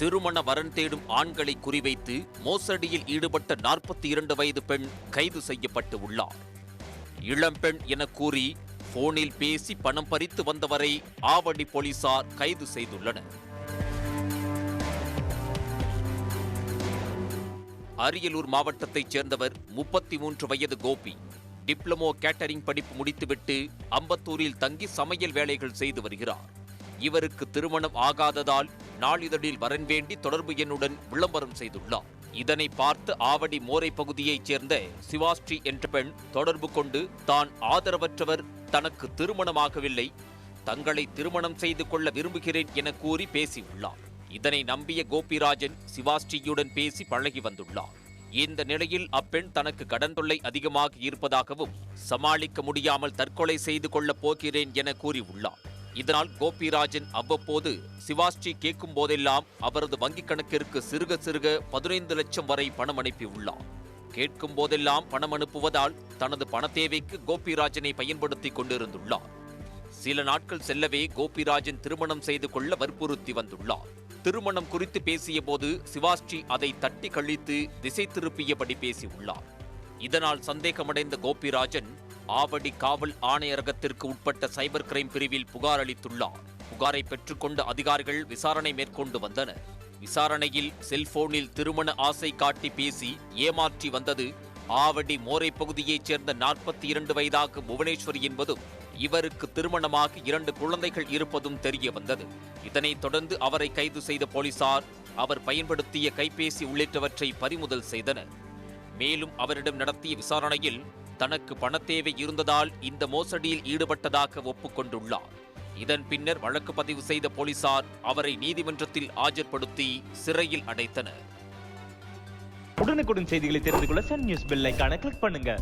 திருமண வரன் தேடும் ஆண்களை குறிவைத்து மோசடியில் ஈடுபட்ட நாற்பத்தி இரண்டு வயது பெண் கைது செய்யப்பட்டு உள்ளார். இளம்பெண் என கூறி போனில் பேசி பணம் பறித்து வந்தவரை ஆவடி போலீசார் கைது செய்துள்ளனர். அரியலூர் மாவட்டத்தைச் சேர்ந்தவர் முப்பத்தி மூன்று வயது கோபி. டிப்ளமோ கேட்டரிங் படிப்பு முடித்துவிட்டு அம்பத்தூரில் தங்கி சமையல் வேலைகள் செய்து வருகிறார். இவருக்கு திருமணம் ஆகாததால் நாளிதழில் வரன் வேண்டி தொடர்பு எண்ணுடன் விளம்பரம் செய்துள்ளார். இதனை பார்த்து ஆவடி மோரை பகுதியைச் சேர்ந்த சிவாஸ்ரீ என்ற பெண் தொடர்பு கொண்டு தான் ஆதரவற்றவர் தனக்கு திருமணமாகவில்லை. தங்களை திருமணம் செய்து கொள்ள விரும்புகிறேன் என கூறி பேசியுள்ளார். இதனை நம்பிய கோபிராஜன் சிவாஸ்ரீயுடன் பேசி பழகி வந்துள்ளார். இந்த நிலையில் அப்பெண் தனக்கு கடன் தொல்லை அதிகமாக இருப்பதாகவும் சமாளிக்க முடியாமல் தற்கொலை செய்து கொள்ளப் போகிறேன் என கூறியுள்ளார். இதனால் கோபிராஜன் அவ்வப்போது சிவாஸ்ரீ கேட்கும் போதெல்லாம் அவரது வங்கிக் கணக்கிற்கு சிறுக சிறுக பதினைந்து லட்சம் வரை பணம் அனுப்பியுள்ளார். கேட்கும் போதெல்லாம் பணம் அனுப்புவதால் தனது பண தேவைக்கு கோபிராஜனை பயன்படுத்திக் கொண்டிருந்துள்ளார். சில நாட்கள் செல்லவே கோபிராஜன் திருமணம் செய்து கொள்ள வற்புறுத்தி வந்துள்ளார். திருமணம் குறித்து பேசியபோது சிவாஸ்ரீ அதை தட்டி கழித்து திசை திருப்பியபடி பேசியுள்ளார். இதனால் சந்தேகமடைந்த கோபிராஜன் ஆவடி காவல் ஆணையரகத்திற்கு உட்பட்ட சைபர் கிரைம் பிரிவில் புகார் அளித்துள்ளார். புகாரை பெற்றுக்கொண்ட அதிகாரிகள் விசாரணை மேற்கொண்டு வந்தனர். விசாரணையில் செல்போனில் திருமண ஆசை காட்டி பேசி ஏமாற்றி வந்தது. ஆவடி மோரை பகுதியைச் சேர்ந்த நாற்பத்தி இரண்டு வயதாகும் புவனேஸ்வரி என்பதும் இவருக்கு திருமணமாக இரண்டு குழந்தைகள் இருப்பதும் தெரிய வந்தது. இதனைத் தொடர்ந்து அவரை கைது செய்த போலீசார் அவர் பயன்படுத்திய கைபேசி உள்ளிட்டவற்றை பறிமுதல் செய்தனர். மேலும் அவரிடம் நடத்திய விசாரணையில் தனக்கு பணத்தேவை இருந்ததால் இந்த மோசடியில் ஈடுபட்டதாக ஒப்புக்கொண்டுள்ளார். இதன் பின்னர் வழக்கு பதிவு செய்த போலீசார் அவரை நீதிமன்றத்தில் ஆஜர்படுத்தி சிறையில் அடைத்தனர். உடனுக்குடன் செய்திகளை தெரிந்து கொள்ள சன் நியூஸ் பெல் ஐகானை கிளிக் பண்ணுங்க.